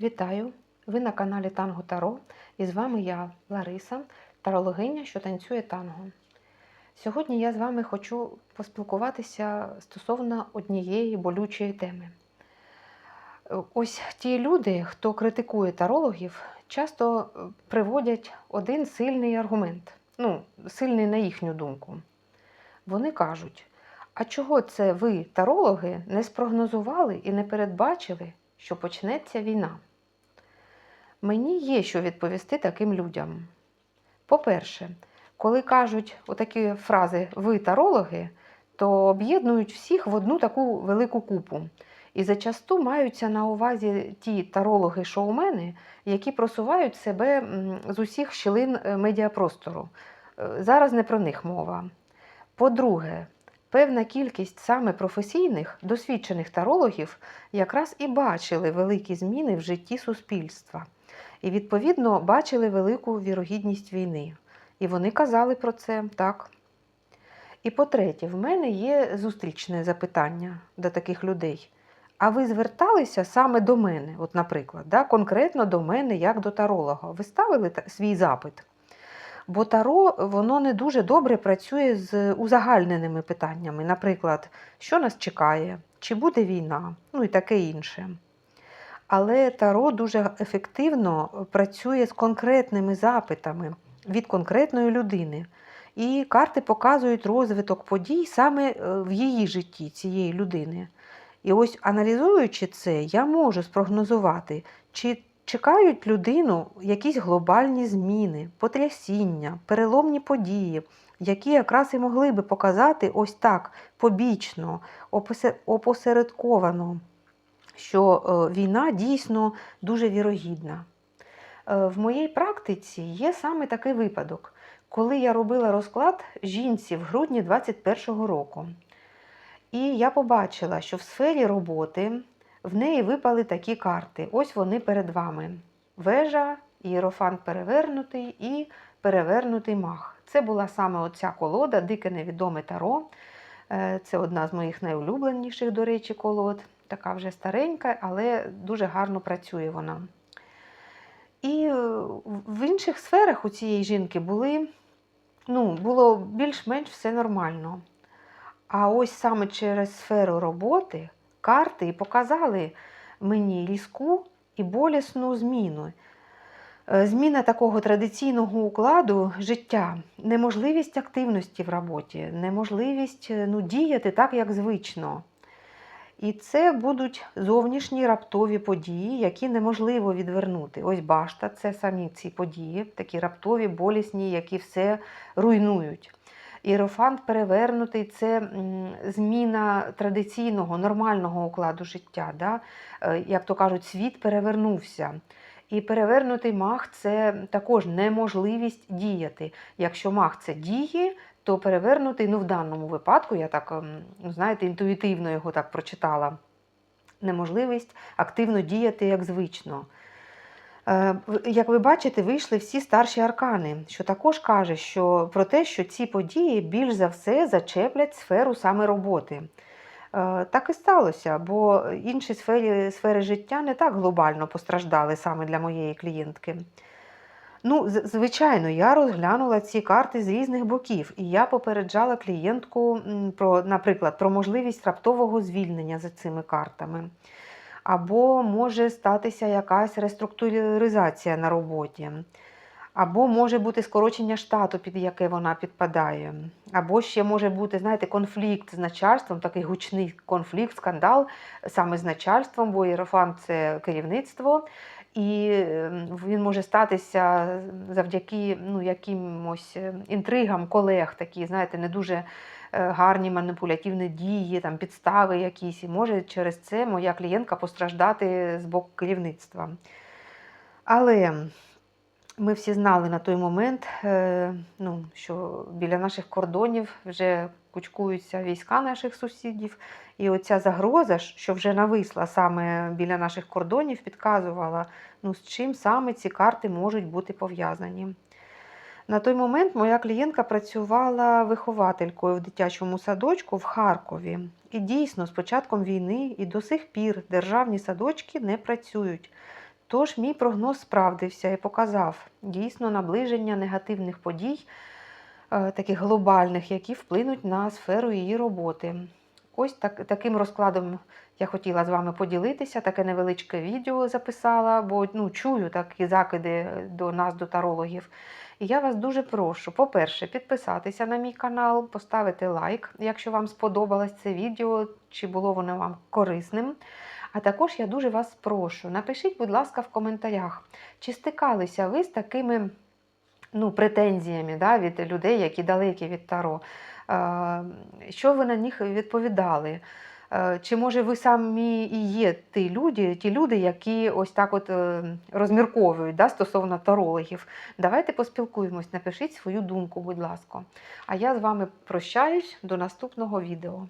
Вітаю! Ви на каналі Танго Таро і з вами я, Лариса, тарологиня, що танцює танго. Сьогодні я з вами хочу поспілкуватися стосовно однієї болючої теми. Ось ті люди, хто критикує тарологів, часто е, приводять один сильний аргумент, ну, сильний на їхню думку. Вони кажуть: а чого це ви, тарологи, не спрогнозували і не передбачили, що почнеться війна? Мені є що відповісти таким людям. По-перше, коли кажуть отакі фрази ви тарологи, то об'єднують всіх в одну таку велику купу. І зачасту маються на увазі ті тарологи-шоумени, які просувають себе з усіх щілин е, медіапростору. Е, Зараз не про них мова. По-друге, певна кількість саме професійних, досвідчених тарологів якраз і бачили великі зміни в житті суспільства. І, відповідно, бачили велику вірогідність війни. І вони казали про це так. І по-третє, в мене є зустрічне запитання до таких людей. А ви зверталися саме до мене, от, наприклад, да, конкретно до мене, як до таролога. Ви ставили свій запит? Бо таро воно не дуже добре працює з узагальненими питаннями, наприклад, що нас чекає, чи буде війна, ну і таке інше. Але таро дуже ефективно працює з конкретними запитами від конкретної людини. І карти показують розвиток подій саме е, в її житті цієї людини. І ось аналізуючи це, я можу спрогнозувати, чи чекають людину якісь глобальні зміни, потрясіння, переломні події, які якраз і могли би показати ось так побічно, опосе- опосередковано, що е, війна дійсно дуже вірогідна. Е, В моїй практиці є саме такий випадок, коли я робила розклад жінці в грудні 21-го року. І я побачила, що в сфері роботи в неї випали такі карти. Ось вони перед вами: вежа, ієрофант перевернутий і перевернутий мах. Це була саме оця колода, дике невідоме таро. Е, Це одна з моїх найулюбленіших, до речі, колод. Така вже старенька, але дуже гарно працює вона. І е, в інших сферах у цієї жінки були, ну, було більш-менш все нормально. А ось саме через сферу роботи карти показали мені різку і болісну зміну. Е, Зміна такого традиційного укладу життя, неможливість активності в роботі, неможливість е, ну, діяти так, як звично. І це будуть зовнішні раптові події, які неможливо відвернути. Ось башта це самі ці події, такі раптові, болісні, які все руйнують. Іерофант перевернутий це зміна традиційного, нормального укладу життя. Да? Е, Як то кажуть, світ перевернувся. І перевернутий мах це також неможливість діяти. Якщо мах це дії, то перевернутий, ну в даному випадку, я так, ем, ну, знаєте, інтуїтивно його так прочитала. Неможливість активно діяти як звично. Е, Як ви бачите, вийшли всі старші аркани, що також каже що, про те, що ці події більш за все зачеплять сферу саме роботи. Е, Так і сталося, бо інші сфери, сфери життя не так глобально постраждали саме для моєї клієнтки. Ну, звичайно, я розглянула ці карти з різних боків, і я попереджала клієнтку про, наприклад, про можливість раптового звільнення за цими картами. Або може статися якась реструктуризація на роботі, або може бути скорочення штату, під яке вона підпадає, або ще може бути, знаєте, конфлікт з начальством, такий гучний конфлікт, скандал саме з начальством, бо Єрофант це керівництво. І ем, він може статися завдяки ну, якимось е, інтригам колег, такі, знаєте, не дуже е, гарні маніпулятивні дії, там, підстави якісь. І може через це моя клієнтка постраждати з боку керівництва. Але ми всі знали на той момент, е, ну, що біля наших кордонів вже кучкуються війська наших сусідів. І оця загроза, що вже нависла саме біля наших кордонів, підказувала, ну, з чим саме ці карти можуть бути пов'язані. На той момент моя клієнтка працювала вихователькою в дитячому садочку в Харкові. І дійсно, з початком війни і до сих пір державні садочки не працюють. Тож мій прогноз справдився і показав дійсно наближення негативних подій, е, таких глобальних, які вплинуть на сферу її роботи. Ось так, таким розкладом я хотіла з вами поділитися, таке невеличке відео записала, бо ну, чую такі закиди до нас, до тарологів. І я вас дуже прошу, по-перше, підписатися на мій канал, поставити лайк, якщо вам сподобалось це відео, чи було воно вам корисним. А також я дуже вас прошу, напишіть, будь ласка, в коментарях, чи стикалися ви з такими ну, претензіями да, від людей, які далекі від Таро. Е, Що ви на них відповідали? Е, Чи може ви самі і є ті люди, ті люди, які ось так от е, розмірковують да, стосовно тарологів? Давайте поспілкуємось, напишіть свою думку, будь ласка. А я з вами прощаюсь до наступного відео.